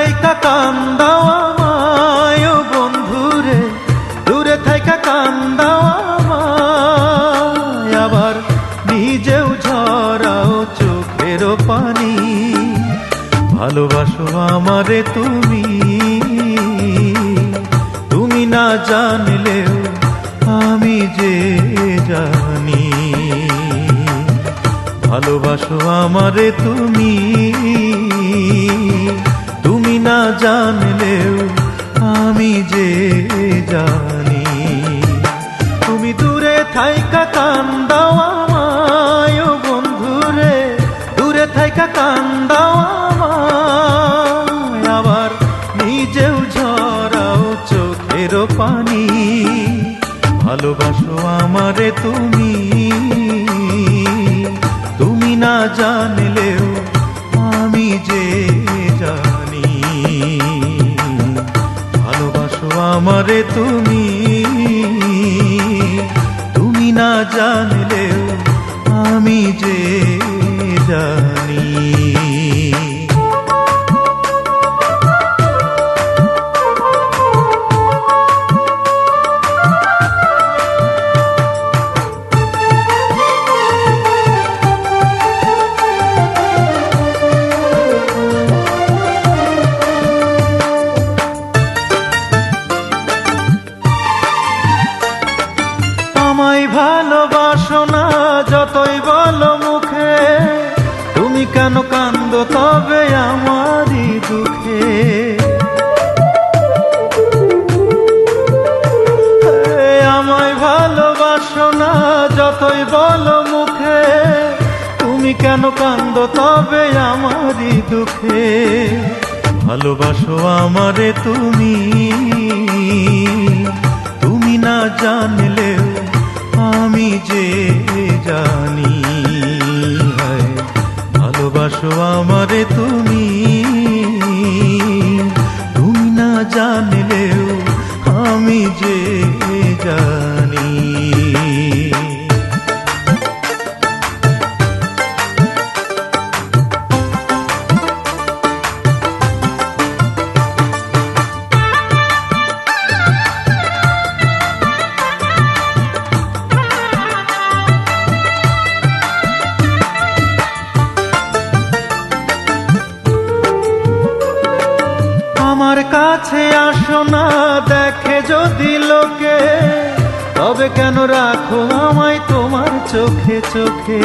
থাইকা কান দাওয়া মায় বন্ধুরে, দূরে থাইকা কান দাওয়া মায় আবার নিজেও ঝরাও চোখের পানি, ভালোবাসো আমারে তুমি। তুমি না জানলেও আমি যে জানি, ভালোবাসো আমারে তুমি। জানলেও আমি যে জানি। তুমি দূরে থাইকা কান্দাও আমায় বন্ধুরে দূরে থাইকা কান্দাও আমায়। আবার নিজেও ঝরাও চোখের পানি। ভালোবাসো আমারে তুমি। তুমি না জানলেও আমারে তুমি তুমি না জানলেও আমি যে জানি কেন কান্দ তবে আমারই দুঃখে? আমায় ভালোবাসো না যতই বলো মুখে। তুমি কেন কান্দ তবে আমারই দুঃখে? ভালোবাসো আমারে তুমি। তুমি না জানলেও আমি যে জানি। ভালোবাসো আমারে কাছে আসো না, দেখে যদি লোকে, তবে কেন রাখো আমায় তোমার চোখে চোখে?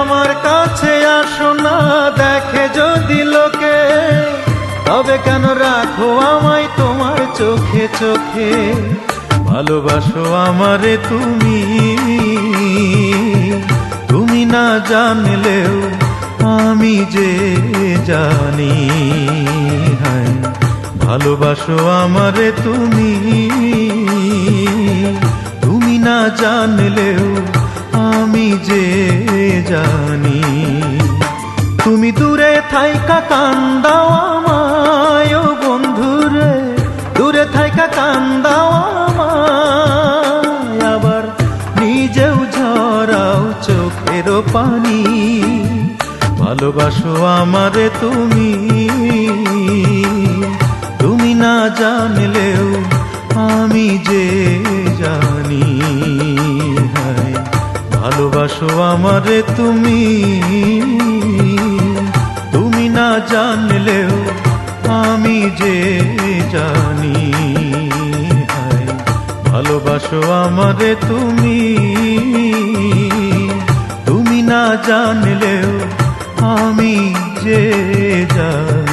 আমার কাছে আসো না, দেখে যদি লোকে, তবে কেন রাখো আমায় তোমার চোখে চোখে? ভালোবাসো আমারে তুমি তুমি না জানলেও আমি যে জানি হায়, ভালোবাসো আমারে তুমি। তুমি না জানলেও আমি যে জানি। তুমি দূরে থাইকা কান্দাও আমায় বন্ধুরে, দূরে থাইকা কান্দাও ভালোবাসো আমারে তুমি। তুমি না জানলেও আমি যে জানি ভালোবাসো আমারে তুমি। তুমি না জানলেও আমি যে জানি ভালোবাসো আমারে তুমি। তুমি না জানলেও আমি যে জানি